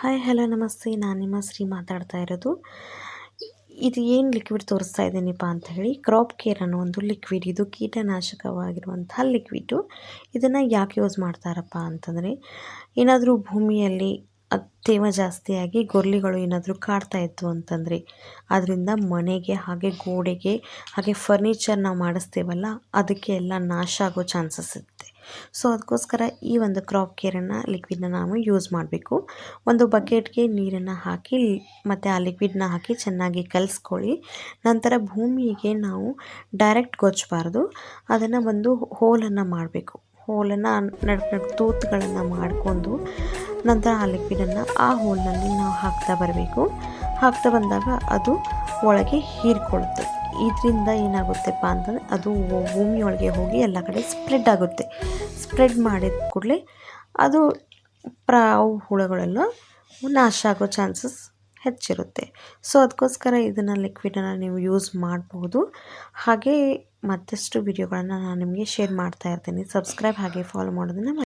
Hi, hello, ನಮಸ್ತೆ. ನಾನು ನಿಮ್ಮ ಶ್ರೀ ಮಾತಾಡ್ತಾ ಇರೋದು. ಇದು ಏನು ಲಿಕ್ವಿಡ್ ತೋರಿಸ್ತಾ ಇದ್ದೀನಿಪ್ಪ ಅಂತ ಹೇಳಿ ಕ್ರಾಪ್ ಕೇರ್ ಅನ್ನೋ ಒಂದು ಲಿಕ್ವಿಡ್ ಇದು ಕೀಟನಾಶಕವಾಗಿರುವಂತಹ ಲಿಕ್ವಿಡು ಇದನ್ನು ಯಾಕೆ ಯೂಸ್ ಮಾಡ್ತಾರಪ್ಪ ಅಂತಂದರೆ, ಏನಾದರೂ ಭೂಮಿಯಲ್ಲಿ ತೇವ ಜಾಸ್ತಿಯಾಗಿ ಗೊರ್ಲಿಗಳು ಏನಾದರೂ ಕಾಡ್ತಾ ಇತ್ತು ಅಂತಂದರೆ ಅದರಿಂದ ಮನೆಗೆ ಹಾಗೆ ಗೋಡೆಗೆ ಹಾಗೆ ಫರ್ನಿಚರ್ ನಾವು ಮಾಡಿಸ್ತೇವಲ್ಲ, ಅದಕ್ಕೆ ಎಲ್ಲ ನಾಶ ಆಗೋ ಚಾನ್ಸಸ್ ಇರುತ್ತೆ. ಸೊ ಅದಕ್ಕೋಸ್ಕರ ಈ ಒಂದು ಕ್ರಾಪ್ ಕೇರನ್ನು ಲಿಕ್ವಿಡ್ನ ನಾವು ಯೂಸ್ ಮಾಡಬೇಕು. ಒಂದು ಬಕೆಟ್ಗೆ ನೀರನ್ನು ಹಾಕಿ, ಮತ್ತು ಆ ಲಿಕ್ವಿಡ್ನ ಹಾಕಿ ಚೆನ್ನಾಗಿ ಕಲಿಸ್ಕೊಳ್ಳಿ. ನಂತರ ಭೂಮಿಗೆ ನಾವು ಡೈರೆಕ್ಟ್ ಗೊಚ್ಚಬಾರ್ದು ಅದನ್ನು ಒಂದು ಹೋಲನ್ನು ಮಾಡಬೇಕು. ಹೋಲನ್ನು ನಡ್ ತೂತುಗಳನ್ನು ಮಾಡಿಕೊಂಡು ನಂತರ ಆ ಲಿಕ್ವಿಡನ್ನು ಆ ಹೋಲ್ನಲ್ಲಿ ನಾವು ಹಾಕ್ತಾ ಬರಬೇಕು. ಹಾಕ್ತಾ ಬಂದಾಗ ಅದು ಒಳಗೆ ಹೀರಿಕೊಳ್ಳುತ್ತೆ. ಇದರಿಂದ ಏನಾಗುತ್ತೆಪ್ಪ ಅಂತಂದರೆ ಅದು ಭೂಮಿಯೊಳಗೆ ಹೋಗಿ ಎಲ್ಲ ಕಡೆ ಸ್ಪ್ರೆಡ್ ಆಗುತ್ತೆ. ಸ್ಪ್ರೆಡ್ ಮಾಡಿದ ಕೂಡಲೇ ಅದು ಪ್ರ ಹುಳಗಳೆಲ್ಲ ಹುಳುಗಳೆಲ್ಲ ನಾಶ ಆಗೋ ಚಾನ್ಸಸ್ ಹೆಚ್ಚಿರುತ್ತೆ. ಸೊ ಅದಕ್ಕೋಸ್ಕರ ಇದನ್ನು ಲಿಕ್ವಿಡನ್ನು ನೀವು ಯೂಸ್ ಮಾಡ್ಬೋದು. ಹಾಗೆ ಮತ್ತಷ್ಟು ವಿಡಿಯೋಗಳನ್ನು ನಾನು ನಿಮಗೆ ಶೇರ್ ಮಾಡ್ತಾ ಇರ್ತೀನಿ. ಸಬ್ಸ್ಕ್ರೈಬ್ ಹಾಗೆ ಫಾಲೋ ಮಾಡೋದನ್ನು